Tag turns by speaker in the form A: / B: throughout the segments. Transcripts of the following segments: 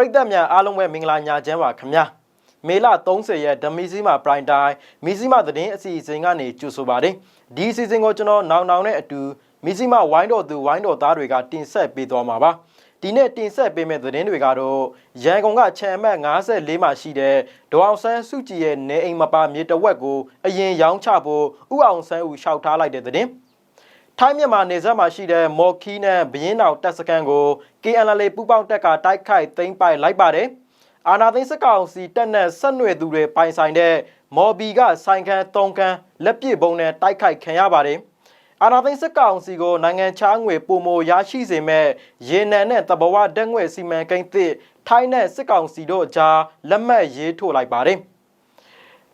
A: ရိသတ်များအားလုံးပဲမင်္ဂလာညချမ်းပါခင်ဗျာမေလ30ရက်ဓမီစီမာပရိုင်တိုင်းမီစီမာသတင်းအစီအစဉ်ကနေကြိုဆိုပါတယ်ဒီအစီအစဉ်ကိုကျွန်တော်နောင်နောင်နဲ့အတူမီစီမာဝိုင်းတော်သူဝိုင်းတော်သားတွေကတင်ဆက်ပေးသွားမှာပါဒီနေ့တင်ဆက်ပေးမယ့်သတင်းတွေကတော့ရန်ကုန်ကချန်အမတ်54မှာရှိတဲ့ဒေါအောင်ဆန်းစုကြည်ရဲ့နေအိမ်မပါမြေတဝက်ကိုအရင်ရောင်းချဖို့ဥအောင်ဆန်းဦးရှောက်ထားလိုက်တဲ့သတင်း ထိုင်းမြန်မာနေဆက်မှာရှိတဲ့မော်ခီနဲ့ဘရင်တော်တပ်စခန်းကို KNL ပူပေါင်းတပ်ကတိုက်ခိုက်သိမ်းပိုက်လိုက်ပါတယ်။အာနာသိန်းစကောင်စီတပ်နဲ့ဆက်နွယ်သူတွေပိုင်ဆိုင်တဲ့မော်ဘီကဆိုင်ခန်း၃ခန်းလက်ပစ်ဘုံနဲ့တိုက်ခိုက်ခံရပါတယ်။အာနာသိန်းစကောင်စီကိုနိုင်ငံခြားငွေပုံမရရှိစေမဲ့ရေနံနဲ့တဘဝတက်ငွေစီမံကိန်းသစ်ထိုင်းနဲ့စစ်ကောင်စီတို့အကြားလက်မှတ်ရေးထိုးလိုက်ပါတယ်။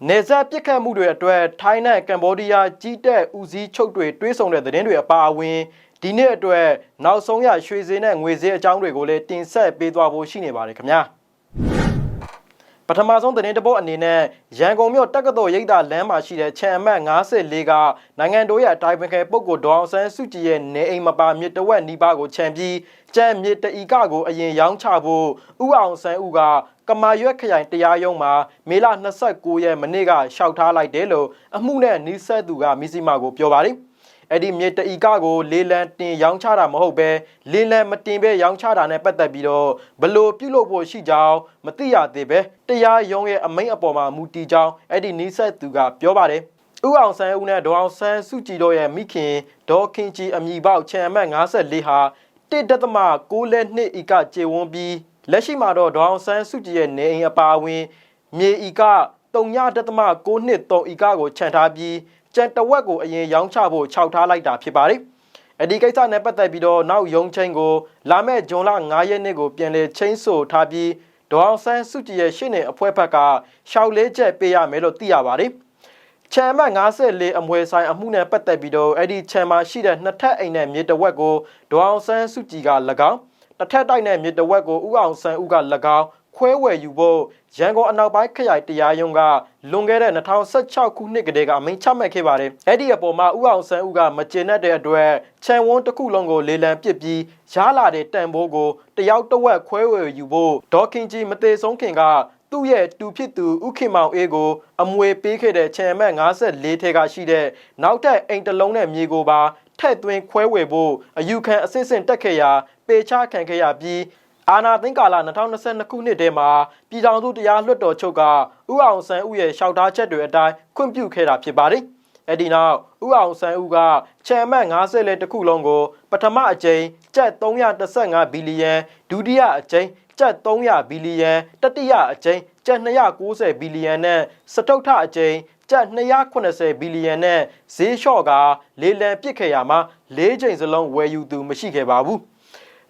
A: နေဆက်ပြစ်ခတ်မှုတွေအတွက်ထိုင်းနဲ့ကမ်ဘောဒီးယားကြီးတဲ့ဦးစီးချုပ်တွေတွဲဆောင်တဲ့သတင်းတွေအပါအဝင်ဒီနေ့အတွက်နောက်ဆုံးရရွှေစည်းနဲ့ငွေစည်းအကြောင်းတွေကိုလည်းတင်ဆက်ပေးသွားဖို့ရှိနေပါတယ်ခင်ဗျာ ပထမဆုံးသတင်းတစ်ပုဒ်အနေနဲ့ရန်ကုန်မြို့တက္ကသိုလ်ရိပ်သာလမ်းမှာရှိတဲ့ခြံအမှတ်54ကနိုင်ငံတော်ရဲ့အတိုင်းပင်ခံပုဂ္ဂိုလ်ဒေါအောင်ဆန်းစုကြည်ရဲ့နေအိမ်မပါမြစ်တဝက်နီးပါးကိုခြံပြီးကြံမြစ်တအီကကိုအရင်ရောင်းချဖို့ဥအောင်ဆန်းဦးကကမာရွက်ခရိုင်တရားရုံးမှာမေလ29ရက်မနေ့ကရှောက်ထားလိုက်တယ်လို့အမှုနဲ့နီးစပ်သူကမီစီမာကိုပြောပါတယ်။ အဲ့ဒီမြေတအီကကိုလေလံတင်ရောင်းချတာမဟုတ်ပဲလေလံမတင်ပဲရောင်းချတာနဲ့ပတ်သက်ပြီးတော့ဘလို့ပြုလုပ်ဖို့ရှိကြောင်းမသိရသေးပဲတရားရုံးရဲ့အမိန့်အပေါ်မှာမူတည်ကြောင်းအဲ့ဒီနီးစပ်သူကပြောပါတယ်။ဥအောင်ဆန်းဦးနဲ့ဒေါအောင်ဆန်းစုကြည်တို့ရဲ့မိခင်ဒေါ်ခင်ကြီးအမည်ပေါက်ချန်အမတ်54ဟာတစ်ဒသမ6လက်နှစ်ဤကကျေဝန်းပြီးလက်ရှိမှာတော့ဒေါအောင်ဆန်းစုကြည်ရဲ့နေအိမ်အပါအဝင်မြေဤက3.3ဒသမ6နှစ်3ဤကကိုခြံထားပြီး ကြံတဝက်ကိုအရင်ရောင်းချဖို့ခြောက်ထားလိုက်တာဖြစ်ပါတယ်။အဒီကိစ္စနဲ့ပတ်သက်ပြီးတော့နောက်ရုံးချင်းကိုလာမယ့်ဇွန်လ9ရက်နေ့ကိုပြန်လည်ချင်းဆိုထားပြီးဒေါအောင်ဆန်းစုကြည်ရဲ့ရှင်းနေအဖွဲ့ဘက်ကရှောက်လေးချက်ပေးရမယ်လို့သိရပါတယ်။ချမ်မတ်54အမွေဆိုင်အမှုနဲ့ပတ်သက်ပြီးတော့အဲ့ဒီချမ်မှာရှိတဲ့နှစ်ထပ်အိမ်နဲ့မြေတဝက်ကိုဒေါအောင်ဆန်းစုကြည်က၎င်းတစ်ထပ်တိုက်နဲ့မြေတဝက်ကိုဥအောင်ဆန်းဦးက၎င်း ခွဲဝယ်ယူဖို့ရန်ကုန်အနောက်ပိုင်းခရိုင်တရားရုံးကလွန်ခဲ့တဲ့2016ခုနှစ်ကတည်းကအမိန့်ချမှတ်ခဲ့ပါတယ်။အဲ့ဒီအပေါ်မှာဥအောင်ဆန်းဦးကမကျေနပ်တဲ့အတွက်ချန်ဝန်းတစ်ခုလုံးကိုလေလံပစ်ပြီးရလာတဲ့တန်ဖိုးကိုတယောက်တစ်ဝက်ခွဲဝယ်ယူဖို့ဒေါ်ခင်ကြီးမသေးဆုံးခင်ကသူ့ရဲ့တူဖြစ်သူဥခင်မောင်အေးကိုအမွေပေးခဲ့တဲ့ချန်အမတ်54ထဲကရှိတဲ့နောက်ထပ်အိမ်တစ်လုံးနဲ့မြေကိုပါထက်သွင်းခွဲဝေဖို့အယူခံအစစ်အစင်တက်ခဲ့ရာပေချခံခဲ့ရပြီး အာနာသိန်းကာလ2022ခုနှစ်ထဲမှာပြည်ထောင်စုတရားလွှတ်တော်ချုပ်ကဥအောင်ဆန်းဦးရဲ့ရှောက်ထားချက်တွေအတိုင်းခွင့်ပြုခဲ့တာဖြစ်ပါတယ်။အဲ့ဒီနောက်ဥအောင်ဆန်းဦးကချန်အမတ်50လဲတစ်ခုလုံးကို ပထမအကြိမ်ကျပ်315ဘီလီယံဒုတိယအကြိမ်ကျပ်300ဘီလီယံတတိယအကြိမ်ကျပ်290ဘီလီယံနဲ့စတုထအကြိမ်ကျပ်280ဘီလီယံနဲ့ဈေးလျှော့ကလေလံပစ်ခဲ့ရမှာ၄ချိန်စလုံးဝယ်ယူသူမရှိခဲ့ပါဘူး။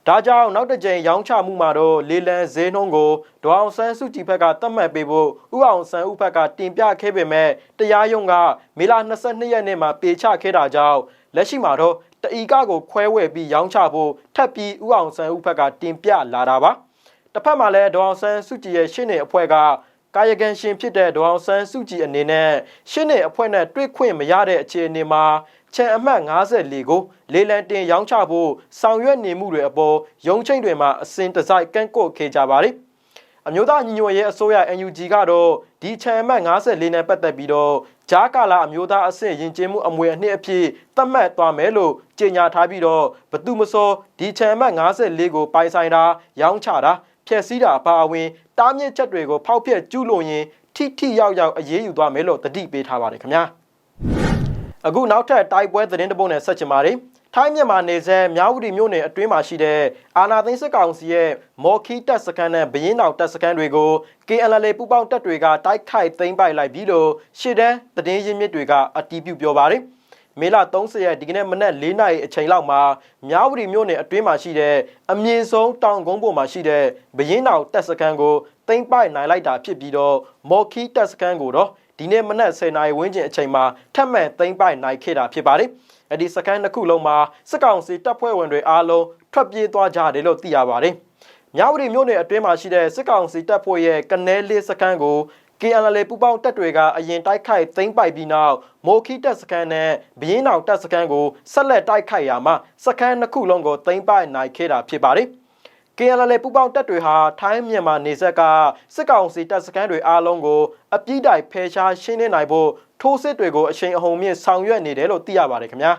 A: ဒါကြောင့်နောက်တစ်ကြိမ်ရောင်းချမှုမှာတော့လေလံဈေးနှုန်းကိုဒေါအောင်ဆန်းစုကြည်ဘက်ကသတ်မှတ်ပေးဖို့ဥအောင်ဆန်းဦးဘက်ကတင်ပြခဲ့ပေမဲ့တရားရုံးကမေလ22ရက်နေ့မှာပေချခဲ့တာကြောင့်လက်ရှိမှာတော့တအီကကိုခွဲဝယ်ပြီးရောင်းချဖို့ထပ်ပြီးဥအောင်ဆန်းဦးဘက်ကတင်ပြလာတာပါ။တစ်ဖက်မှာလည်းဒေါအောင်ဆန်းစုကြည်ရဲ့ရှင်းနေအဖွဲ့ကကာယကံရှင်ဖြစ်တဲ့ဒေါအောင်ဆန်းစုကြည်အနေနဲ့ရှင်းနေအဖွဲ့နဲ့တွေ့ခွင့်မရတဲ့အခြေအနေမှာ ချန်အမှတ်54ကိုလေလံတင်ရောင်းချဖို့ဆောင်ရွက်နေမှုတွေအပေါ်ရုံးချိန်တွေမှာအစဉ်တစိုက်ကန့်ကွက်ခဲ့ကြပါတယ်။အမျိုးသားညီညွတ်ရေးအစိုးရ NUG ကတော့ဒီချန်အမှတ်54နဲ့ပတ်သက်ပြီးတော့ဂျားကာလာအမျိုးသားအဆင့်ယဉ်ကျေးမှုအမွေအနှစ်အဖြစ်သတ်မှတ်သွားမယ်လို့ကြေညာထားပြီးတော့ဘသူမစောဒီချန်အမှတ်54ကိုပိုင်ဆိုင်တာရောင်းချတာဖျက်ဆီးတာအပါအဝင်တားမြစ်ချက်တွေကိုဖောက်ဖျက်ကျူးလွန်ရင်ထိထိရောက်ရောက်အရေးယူသွားမယ်လို့တတိပေးထားပါတယ်ခင်ဗျာ အခုနောက်ထပ်တိုက်ပွဲသတင်းတစ်ပုဒ်နဲ့ဆက်ချင်ပါတယ်ထိုင်းမြန်မာနယ်စပ်မြောက်ဦးတီမြို့နယ်အတွင်းမှာရှိတဲ့အာနာသိန်းစစ်ကောင်စီရဲ့မော်ခီတပ်စခန်းနဲ့ဘရင်တော်တပ်စခန်းတွေကို KNL ပူပေါင်းတပ်တွေကတိုက်ခိုက်သိမ်းပိုက်လိုက်ပြီးလို့ရှေ့တန်းသတင်းရင်းမြစ်တွေကအတီးပြုပြောပါတယ်မေလ30ရက်ဒီကနေ့မနက်4နာရီအချိန်လောက်မှာမြောက်ဝတီမြို့နယ်အတွင်းမှာရှိတဲ့အမြင့်ဆုံးတောင်ကုန်းပေါ်မှာရှိတဲ့ဘရင်တော်တပ်စခန်းကိုသိမ်းပိုက်နိုင်လိုက်တာဖြစ်ပြီးတော့မော်ခီတပ်စခန်းကိုတော့ ဒီနေ့မနက်10နာရီဝန်းကျင်အချိန်မှာထပ်မံသိမ်းပိုက်နိုင်ခဲ့တာဖြစ်ပါတယ်။အဲ့ဒီစခန်းတစ်ခုလုံးမှာစစ်ကောင်စီတပ်ဖွဲ့ဝင်တွေအားလုံးထွက်ပြေးသွားကြတယ်လို့သိရပါတယ်။မြောက်ဝတီမြို့နယ်အတွင်းမှာရှိတဲ့စစ်ကောင်စီတပ်ဖွဲ့ရဲ့ကနေလေးစခန်းကို KNL ပူပေါင်းတပ်တွေကအရင်တိုက်ခိုက်သိမ်းပိုက်ပြီးနောက်မိုခီတပ်စခန်းနဲ့ဘရင်အောင်တပ်စခန်းကိုဆက်လက်တိုက်ခိုက်ရမှာစခန်းနှစ်ခုလုံးကိုသိမ်းပိုက်နိုင်ခဲ့တာဖြစ်ပါတယ်။ KNL ပူပေါင်းတပ်တွေဟာထိုင်းမြန်မာနေဆက်ကစစ်ကောင်စီတပ်စခန်းတွေအားလုံးကိုအပြစ်တိုင်ဖယ်ရှားရှင်းနေနိုင်ဖို့ထိုးစစ်တွေကိုအရှိန်အဟုန်မြင့်ဆောင်ရွက်နေတယ်လို့သိရပါတယ်ခင်ဗျာ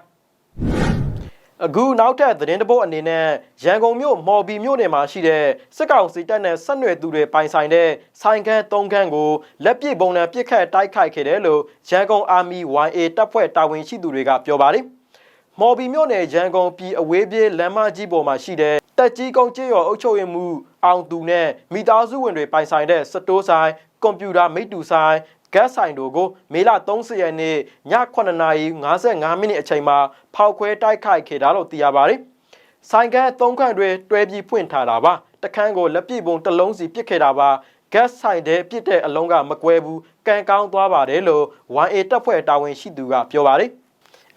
A: အခုနောက်ထပ်သတင်းတပုတ်အနေနဲ့ရန်ကုန်မြို့မော်ဘီမြို့နယ်မှာရှိတဲ့စစ်ကောင်စီတပ်နဲ့ဆက်နွယ်သူတွေပိုင်ဆိုင်တဲ့ဆိုင်ခန်း၃ခန်းကိုလက်ပစ်ပုံနဲ့ပစ်ခတ်တိုက်ခိုက်ခဲ့တယ်လို့ရန်ကုန်အာမီ YA တပ်ဖွဲ့တာဝန်ရှိသူတွေကပြောပါတယ် မော်ဘီမြို့နယ်ရန်ကုန်ပြည်အဝေးပြေးလမ်းမကြီးပေါ်မှာရှိတဲ့တက်ကြီးကုန်းကျေးရွာအုပ်ချုပ်ရေးမှူးအောင်သူနဲ့မိသားစုဝင်တွေပိုင်ဆိုင်တဲ့စတိုးဆိုင်ကွန်ပျူတာမိတူဆိုင်ဂတ်ဆိုင်တို့ကိုမေလ30ရက်နေ့ည9:55မိနစ်အချိန်မှာဖောက်ခွဲတိုက်ခိုက်ခဲ့တာလို့သိရပါတယ်။ဆိုင်ကန်၃ခန့်တွဲတွဲပြီးဖွင့်ထားတာပါ။တခန်းကိုလက်ပစ်ပုံတစ်လုံးစီပစ်ခဲ့တာပါ။ဂတ်ဆိုင်တဲ့ပစ်တဲ့အလုံးကမကွဲဘူး။ကန်ကောင်းသွားပါတယ်လို့ 1A တပ်ဖွဲ့တာဝန်ရှိသူကပြောပါတယ်။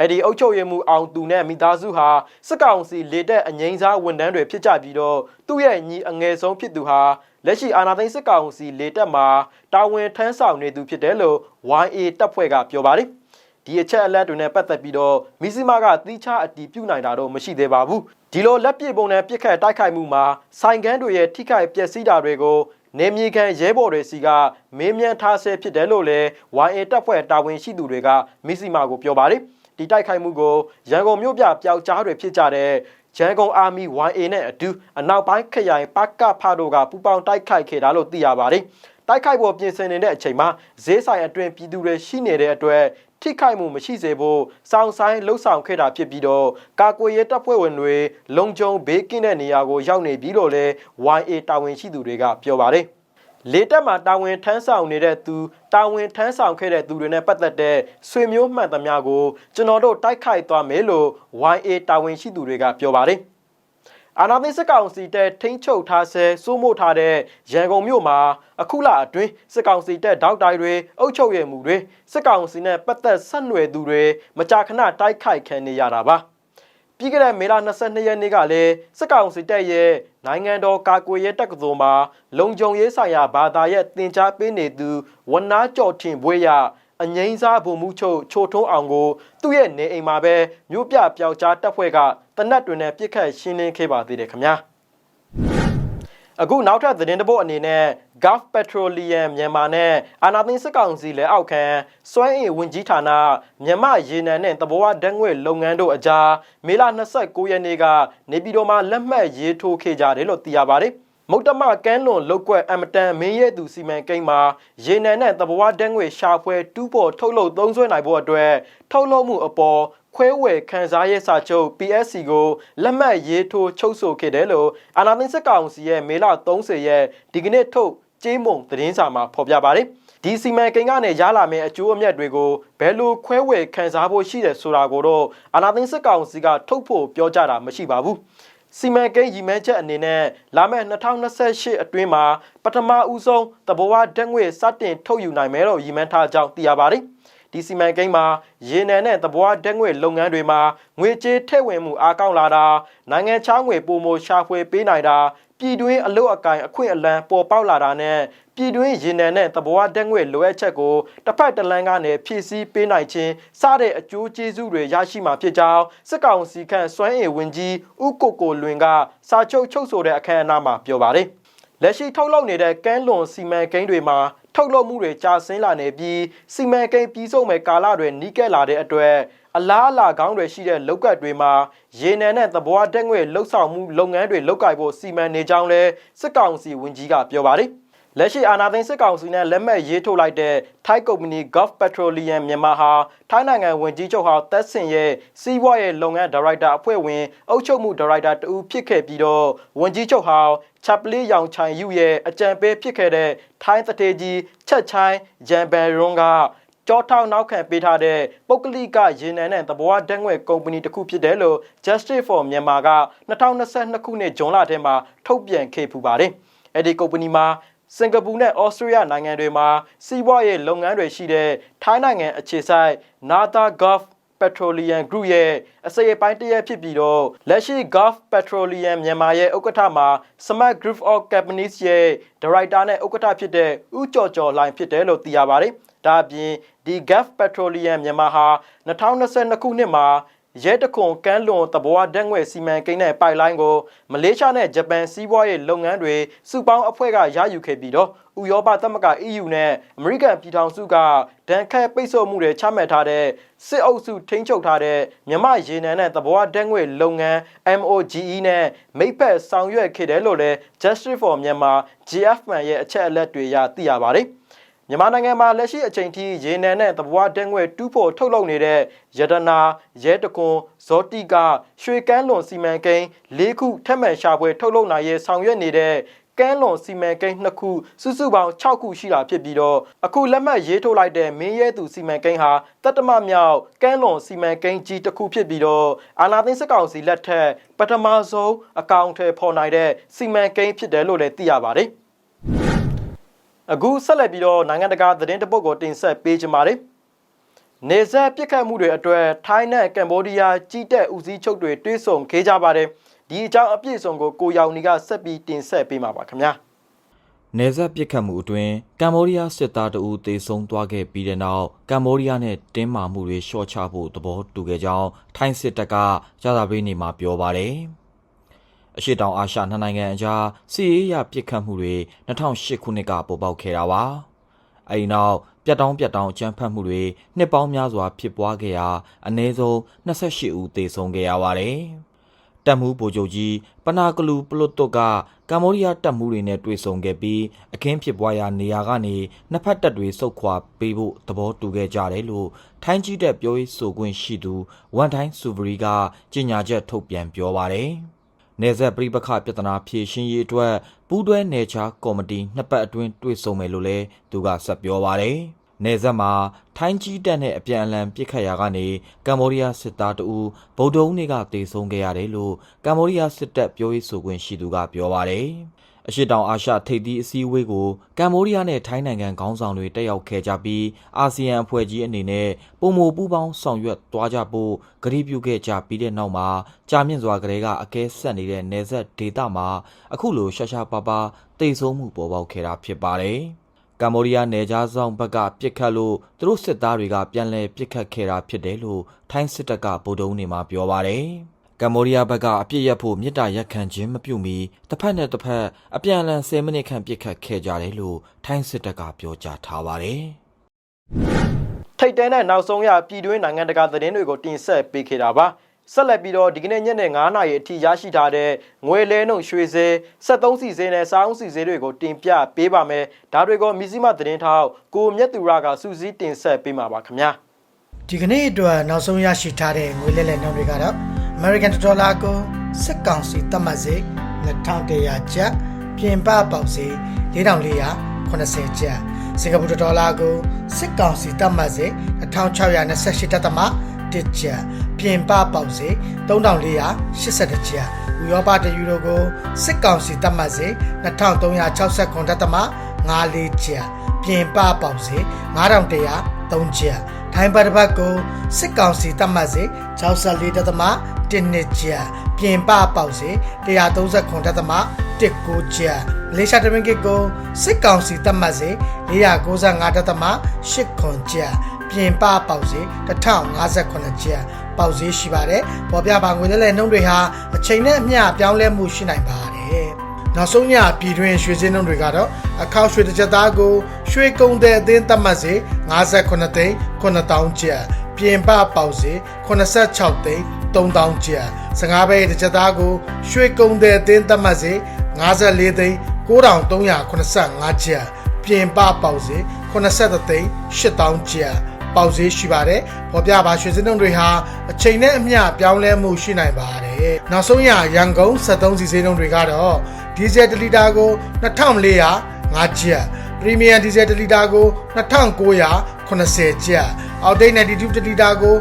A: အဲ့ဒီအုပ်ချုပ်ရေးမှူးအောင်သူနဲ့မိသားစုဟာစစ်ကောင်စီလေတပ်အငိမ့်စားဝန်ထမ်းတွေဖြစ်ကြပြီးတော့သူ့ရဲ့ညီအငယ်ဆုံးဖြစ်သူဟာလက်ရှိအာဏာသိမ်းစစ်ကောင်စီလေတပ်မှာတာဝန်ထမ်းဆောင်နေသူဖြစ်တယ်လို့ YA တပ်ဖွဲ့ကပြောပါတယ်ဒီအချက်အလက်တွေနဲ့ပတ်သက်ပြီးတော့မီစီမာကတီးခြားအတီးပြုတ်နိုင်တာတော့မရှိသေးပါဘူးဒီလိုလက်ပစ်ပုံနဲ့ပြစ်ခတ်တိုက်ခိုက်မှုမှာဆိုင်ကန်းတွေရဲ့ထိခိုက်ပျက်စီးတာတွေကိုနေမြေခံရဲဘော်တွေစီကမေးမြန်းထားဆဲဖြစ်တယ်လို့လည်း YA တပ်ဖွဲ့တာဝန်ရှိသူတွေကမီစီမာကိုပြောပါတယ် ဒီတိုက်ခိုက်မှုကိုရန်ကုန်မြို့ပြပျောက်ကြားတွေဖြစ်ကြတဲ့ရန်ကုန်အာမီ YA နဲ့အတူအနောက်ပိုင်းခရိုင်ပကဖာတို့ကပူးပေါင်းတိုက်ခိုက်ခဲ့တာလို့သိရပါတယ်။တိုက်ခိုက်ဖို့ပြင်ဆင်နေတဲ့အချိန်မှာဈေးဆိုင်အတွင်းပြည်သူတွေရှိနေတဲ့အတွက်ထိခိုက်မှုမရှိစေဖို့စောင့်ဆိုင်လှုပ်ဆောင်ခဲ့တာဖြစ်ပြီးတော့ကာကွယ်ရေးတပ်ဖွဲ့ဝင်တွေလုံခြုံဘေးကင်းတဲ့နေရာကိုရောက်နေပြီလို့လည်း YA တာဝန်ရှိသူတွေကပြောပါတယ်။ လေတက်မှာတာဝန်ထမ်းဆောင်နေတဲ့သူတာဝန်ထမ်းဆောင်ခဲ့တဲ့သူတွေနဲ့ပတ်သက်တဲ့ဆွေမျိုးမှန်သမျှကိုကျွန်တော်တို့တိုက်ခိုက်သွားမယ်လို့ YA တာဝန်ရှိသူတွေကပြောပါတယ်အာနာသိစစ်ကောင်စီတပ်ထိန်းချုပ်ထားဆဲစိုးမိုးထားတဲ့ရန်ကုန်မြို့မှာအခုလအတွင်းစစ်ကောင်စီတပ်ဒေါက်တိုင်တွေအုပ်ချုပ်ရမှုတွေစစ်ကောင်စီနဲ့ပတ်သက်ဆက်နွယ်သူတွေမကြာခဏတိုက်ခိုက်ခံနေရတာပါ ပြီးခဲ့တဲ့မေလ22ရက်နေ့ကလည်းစစ်ကောင်စီတပ်ရဲ့နိုင်ငံတော်ကာကွယ်ရေးတပ်ကစုံမှာလုံခြုံရေးဆိုင်ရာဘာသာရဲ့တင် जा ပေးနေသူဝနာကြော်ထင်ဘွေးရအငိမ့်စားဗိုလ်မှူးချုပ်ချိုထုံးအောင်ကိုသူ့ရဲ့နေအိမ်မှာပဲမြို့ပြပျောက်ကြားတပ်ဖွဲ့ကတနတ်တွေနဲ့ပြစ်ခတ်ရှင်းလင်းခဲ့ပါသေးတယ်ခင်ဗျာ အခုနောက်ထပ်သတင်းတပုတ်အနေနဲ့ Gulf Petroleum မြန်မာနဲ့အာနာသိန်းစစ်ကောင်စီလက်အောက်ခံစွမ်းအင်ဝင်ကြီးဌာနမြန်မာရေနံနဲ့တဘောဝဓာတ်ငွေ့လုပ်ငန်းတို့အကြားမေလ29ရက်နေ့ကနေပြည်တော်မှာလက်မှတ်ရေးထိုးခဲ့ကြတယ်လို့သိရပါတယ်။မုတ်တမကန်းလွန်လောက်ကွက်အမတန်မင်းရဲ့သူစီမံကိန်းမှာရေနံနဲ့တဘဝဓာတ်ငွေရှာဖွဲတူးပေါ်ထုတ်လုပ်သုံးစွဲနိုင်ဖို့အတွက်ထုတ်လုပ်မှုအပေါ် ခွဲဝယ်ခန်းစားရေးစာချုပ် PSC ကိုလက်မှတ်ရေးထိုးချုပ်ဆိုခဲ့တယ်လို့အာနာသိန်းစစ်ကောင်စီရဲ့မေလ30ရက်ဒီကနေ့ထုတ်ကျေးမုံသတင်းစာမှာဖော်ပြပါတယ်ဒီစီမံကိန်းကနေရလာမယ့်အကျိုးအမြတ်တွေကိုဘယ်လိုခွဲဝေခံစားဖို့ရှိတယ်ဆိုတာကိုတော့အာနာသိန်းစစ်ကောင်စီကထုတ်ဖို့ပြောကြတာမရှိပါဘူးစီမံကိန်းရည်မှန်းချက်အနေနဲ့လာမယ့်2028အတွင်းမှာပထမဦးဆုံးတဘဝဓာတ်ငွေစတင်ထုတ်ယူနိုင်မယ်လို့ရည်မှန်းထားကြောင်းသိရပါတယ် ဒီစီမံကိန်းမှာရေနံနဲ့သဘွားဓာတ်ငွေလုပ်ငန်းတွေမှာငွေကြေးထည့်ဝင်မှုအားကောင်းလာတာနိုင်ငံခြားငွေပုံမရှာဖွေပေးနိုင်တာပြည်တွင်းအလုတ်အကင်အခွင့်အလမ်းပေါ်ပေါက်လာတာနဲ့ပြည်တွင်းရေနံနဲ့သဘဝတက်ငွေလိုအပ်ချက်ကိုတစ်ဖက်တစ်လမ်းကနေဖြည့်ဆည်းပေးနိုင်ခြင်းစတဲ့အကျိုးကျေးဇူးတွေရရှိမှာဖြစ်ကြောင်းစစ်ကောင်စီခန့်စွမ်းအင်ဝင်ကြီးဦးကိုကိုလွင်ကစာချုပ်ချုပ်ဆိုတဲ့အခမ်းအနားမှာပြောပါတယ်လက်ရှိထုတ်လုပ်နေတဲ့ကမ်းလွန်စီမံကိန်းတွေမှာ ထုတ်လုပ်မှုတွေကျဆင်းလာနေပြီးစီမံကိန်းပြီးဆုံးမဲ့ကာလတွေနီးကပ်လာတဲ့အတွက်အလားအလာကောင်းတွေရှိတဲ့လောက်ကတ်တွေမှာရေနံနဲ့သဘောဝတက်ငွေလှုပ်ဆောင်မှုလုပ်ငန်းတွေလုပ်ကိုင်ဖို့စီမံနေကြောင်းလဲစစ်ကောင်စီဝန်ကြီးကပြောပါတယ် လက်ရှိအာဏာသိမ်းစစ်ကောင်စီနဲ့လက်မှတ်ရေးထိုးလိုက်တဲ့ထိုင်းကုမ္ပဏီ Gulf Petroleum မြန်မာဟာထိုင်းနိုင်ငံဝန်ကြီးချုပ်ဟောင်းသက်ဆင်ရဲ့စီးပွားရေးလုပ်ငန်းဒါရိုက်တာအဖွဲ့ဝင်အုပ်ချုပ်မှုဒါရိုက်တာတူဖြစ်ခဲ့ပြီးတော့ဝန်ကြီးချုပ်ဟောင်းချက်ပလေးရောင်ချိုင်ယူရဲ့အကြံပေးဖြစ်ခဲ့တဲ့ထိုင်းသတေကြီးချက်ချိုင်းဂျန်ဘန်ရွန်ကကြောထောက်နောက်ခံပေးထားတဲ့ပုဂ္ဂလိကရေနံနဲ့သဘောဝဓာတ်ငွေကုမ္ပဏီတစ်ခုဖြစ်တယ်လို့ Justice for Myanmar က2022ခုနှစ်ဇွန်လထဲမှာထုတ်ပြန်ခဲ့ပူပါတယ်။အဲ့ဒီကုမ္ပဏီမှာ စင်ကာပူနဲ့ဩစတြေးလျနိုင်ငံတွေမှာစီးပွားရေးလုပ်ငန်းတွေရှိတဲ့ထိုင်းနိုင်ငံအခြေစိုက် Nata Gulf Petroleum Group ရဲ့အစိပ်အပိုင်းတစ်ရက်ဖြစ်ပြီးတော့လက်ရှိ Gulf Petroleum မြန်မာရဲ့ဥက္ကဋ္ဌမှာ Smart Group of Companies ရဲ့ဒါရိုက်တာနဲ့ဥက္ကဋ္ဌဖြစ်တဲ့ဦးကျော်ကျော်လိုင်ဖြစ်တယ်လို့သိရပါတယ်။ဒါအပြင်ဒီ Gulf Petroleum မြန်မာဟာ2022ခုနှစ်မှာ ရဲတခွန်ကမ်းလွန်တဘွားဓာတ်ငွေ့စီမံကိန်းနဲ့ပိုက်လိုင်းကိုမလေးရှားနဲ့ဂျပန်စီးပွားရေးလုပ်ငန်းတွေစုပေါင်းအဖွဲ့ကရယူခဲ့ပြီးတော့ဥရောပသမဂ္ဂ EU နဲ့အမေရိကန်ပြည်ထောင်စုကဒဏ်ခတ်ပိတ်ဆို့မှုတွေချမှတ်ထားတဲ့စစ်အုပ်စုထိန်းချုပ်ထားတဲ့မြန်မာရေနံနဲ့တဘွားဓာတ်ငွေ့လုပ်ငန်း MOGE နဲ့မိတ်ဖက်ဆောင်ရွက်ခဲ့တယ်လို့လည်း Justice for Myanmar GFM ရဲ့အချက်အလက်တွေရသိရပါတယ်။ မြန်မာနိုင်ငံမှာလက်ရှိအချိန်ထိရေနံနဲ့သဘဝတက်ငွေတူးဖို့ထုတ်လုပ်နေတဲ့ရတနာရဲတကွန်ဇောတိကရွှေကန်းလွန်စီမံကိန်း၄ခုထက်မှန်ရှာဖွေထုတ်လုပ်နိုင်ရေးဆောင်ရွက်နေတဲ့ကန်းလွန်စီမံကိန်းနှစ်ခုစုစုပေါင်း6ခုရှိတာဖြစ်ပြီးတော့အခုလက်မှတ်ရေးထုတ်လိုက်တဲ့မင်းရဲသူစီမံကိန်းဟာတတ္တမမြောက်ကန်းလွန်စီမံကိန်းကြီးတစ်ခုဖြစ်ပြီးတော့အာနာသိန်းစက်ကောင်စီလက်ထက်ပထမဆုံးအကောင့်ထဲပေါ်နိုင်တဲ့စီမံကိန်းဖြစ်တယ်လို့လည်းသိရပါတယ် အခုဆက်လက်ပြီးတော့နိုင်ငံတကာသတင်းတပုတ်ကိုတင်ဆက်ပေးကြပါမယ်။နေဆက်ပြစ်ခတ်မှုတွေအတွက်ထိုင်းနဲ့ကမ်ဘောဒီးယားကြီးတက်ဦးစီးချုပ်တွေတွဲဆုံခဲ့ကြပါတယ်။ဒီအကြောင်းအပြည့်အစုံကိုကိုရောင်နီကဆက်ပြီးတင်ဆက်ပေးမှာပါခင်ဗျာ။
B: နေဆက်ပစ်ခတ်မှုအတွင်းကမ္ဘောဒီးယားစစ်သားတအူသေဆုံးသွားခဲ့ပြီးတဲ့နောက်ကမ္ဘောဒီးယားနဲ့တင်းမာမှုတွေလျှော့ချဖို့သဘောတူခဲ့ကြောင်းထိုင်းစစ်တပ်ကကြာသပတေးနေ့မှာပြောပါတယ်။ အရှိတောင်အာရှနှစ်နိုင်ငံအကြားစီးရေးရပစ်ခတ်မှုတွေ2008ခုနှစ်ကပေါ်ပေါက်ခဲ့တာပါ။အဲဒီနောက်ပြတ်တောင်းပြတ်တောင်းအကြမ်းဖက်မှုတွေနှစ်ပေါင်းများစွာဖြစ်ပွားခဲ့ရာအနည်းဆုံး28ဦးသေဆုံးခဲ့ရပါတယ်။တပ်မှုဗိုလ်ချုပ်ကြီးပနာကလူပလုတ်တုတ်ကကမ္ဘောဒီးယားတပ်မှုတွေနဲ့တွေ့ဆုံခဲ့ပြီးအခင်းဖြစ်ပွားရာနေရာကနေနှစ်ဖက်တပ်တွေဆုတ်ခွာပေးဖို့သဘောတူခဲ့ကြတယ်လို့ထိုင်းကြီးတပ်ပြောရေးဆိုခွင့်ရှိသူဝန်ထိုင်းစုဗရီကကြေညာချက်ထုတ်ပြန်ပြောပါတယ်။ နေဆက်ပြိပခပြဿနာဖြေရှင်းရေးအတွက်ပူးတွဲနယ်ခြားကော်မတီနှစ်ပတ်အတွင်းတွေ့ဆုံမယ်လို့လည်းသူကဆက်ပြောပါတယ်။နေဆက်မှာထိုင်းကြီးတပ်နဲ့အပြန်အလှန်ပစ်ခတ်ရာကနေကမ္ဘောဒီးယားစစ်သားတအူဗုဒ္ဓဦးနေ့ကတေဆုံးခဲ့ရတယ်လို့ကမ္ဘောဒီးယားစစ်တပ်ပြောရေးဆိုခွင့်ရှိသူကပြောပါတယ်။ အရှိတောင်အာရှထိပ်သီးအစည်းအဝေးကိုကမ္ဘောဒီးယားနဲ့ထိုင်းနိုင်ငံခေါင်းဆောင်တွေတက်ရောက်ခဲ့ကြပြီးအာဆီယံအဖွဲ့ကြီးအနေနဲ့ပုံမပူးပေါင်းဆောင်ရွက်သွားကြဖို့ကတိပြုခဲ့ကြပြီးတဲ့နောက်မှာကြာမြင့်စွာကလေးကအကဲဆက်နေတဲ့နေဆက်ဒေတာမှာအခုလိုရှာရှာပါပါတိတ်ဆုံးမှုပေါ်ပေါက်ခဲ့တာဖြစ်ပါတယ်။ကမ္ဘောဒီးယားနယ်ခြားဆောင်ဘက်ကပြစ်ခတ်လို့သူတို့စစ်သားတွေကပြန်လည်ပြစ်ခတ်ခဲ့တာဖြစ်တယ်လို့ထိုင်းစစ်တပ်ကဗိုလ်တုံးနေမှာပြောပါတယ်။ ကမ္ဘောဒီးယားဘက်ကအပြစ်ရက်ဖို့မြစ်တာရက်ခံခြင်းမပြုမီတစ်ဖက်နဲ့တစ်ဖက်အပြန်အလှန်10မိနစ်ခန့်ပြစ်ခတ်ခဲ့ကြတယ်လို့ထိုင်းစစ်တပ်ကပြောကြားထားပါတယ်။
A: ထိတ်တဲနဲ့နောက်ဆုံးရပြည်တွင်းနိုင်ငံတကာသတင်းတွေကိုတင်ဆက်ပေးခဲ့တာပါဆက်လက်ပြီးတော့ဒီကနေ့ညနေ9:00နာရီအထိရရှိထားတဲ့ငွေလဲနှုန်းရွှေစဲ73စီစဲနဲ့စားအုံးစီစဲတွေကိုတင်ပြပေးပါမယ်ဒါတွေကိုမြစည်းမသတင်းထောက်ကိုမြတ်သူရကစူးစီးတင်ဆက်ပေးမှာပါခင်ဗျာ
C: ဒီကနေ့အတွက်နောက်ဆုံးရရှိထားတဲ့ငွေလဲလှယ်နှုန်းတွေကတော့ American Dollar ကိုစစ်ကောင်စီသတ်မှတ်စေ2100ကျပ်ပြင်ပပေါက်စေ4480ကျပ်စင်ကာပူဒေါ်လာကိုစစ်ကောင်စီသတ်မှတ်စေ1628တက်သမ1ကျပ်ပြင်ပပေါက်စေ3482ကျပ်ဥရောပတယူရိုကိုစစ်ကောင်စီသတ်မှတ်စေ2369တက်သမ54ကျပ်ပြင်ပပေါက်စေ9103ကျပ်ထိုင်းဘတ်တစ်ပတ်ကိုစစ်ကောင်စီတတ်မှတ်စေ64တသမ 1နှစ်ကျပ်ပြင်ပပေါက်စေ139တသမ19ကျပ်မလေးရှားတမင်ကစ်ကိုစစ်ကောင်စီတတ်မှတ်စေ495တသမ8ခွန်ကျပ်ပြင်ပပေါက်စေ1058ကျပ်ပေါက်ဈေးရှိပါတယ်ပေါ်ပြပါငွေလဲလဲနှုန်းတွေဟာအချိန်နဲ့အမျှပြောင်းလဲမှုရှိနိုင်ပါတယ်နောက်ဆုံးညပြည်တွင်းရွှေစင်းနှုန်းတွေကတော့အခောက်ရွှေတစ်ချက်သားကိုရွှေကုံတဲ့အသင်းသတ်မှတ်စေ58သိန်း9000ကျပ်ပြင်ပပေါက်စေ86သိန်း 3000ကျပ်15ဘဲတစ်ချက်သားကိုရွှေကုံတဲ့အသင်းသတ်မှတ်စေ54သိန်း9385ကျပ်ပြင်ပပေါက်စေ83သိန်း8000ကျပ်ပေါက်ဈေးရှိပါတယ်။ပေါ်ပြပါရွှေစင်းတုံးတွေဟာအချိန်နဲ့အမျှပြောင်းလဲမှုရှိနိုင်ပါတယ်။နောက်ဆုံးရရန်ကုန်73စီစင်းတုံးတွေကတော့ဒီဇယ်1လီတာကို2405ကျပ်ပရီမီယံဒီဇယ်1လီတာကို2980ကျပ်အောက်တိတ်92တလီတာကို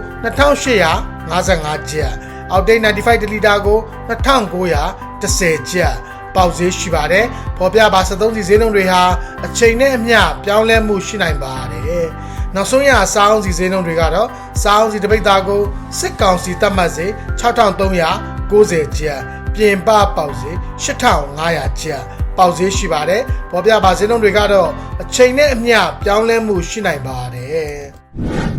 C: 2855ကျပ်အောက်တိတ်95တလီတာကို2910ကျပ်ပေါက်ဈေးရှိပါတယ်။ပေါ်ပြပါ73စီဈေးနှုန်းတွေဟာအချိန်နဲ့အမျှပြောင်းလဲမှုရှိနိုင်ပါတယ်။နောက်ဆုံးရစောင်းစီဈေးနှုန်းတွေကတော့စောင်းစီတစ်ပိတ်သားကိုစစ်ကောင်စီတတ်မှတ်စေ6390ကျပ်ပြင်ပပေါက်ဈေး8500ကျပ်ပေါက်ဈေးရှိပါတယ်။ပေါ်ပြပါဈေးနှုန်းတွေကတော့အချိန်နဲ့အမျှပြောင်းလဲမှုရှိနိုင်ပါတယ်။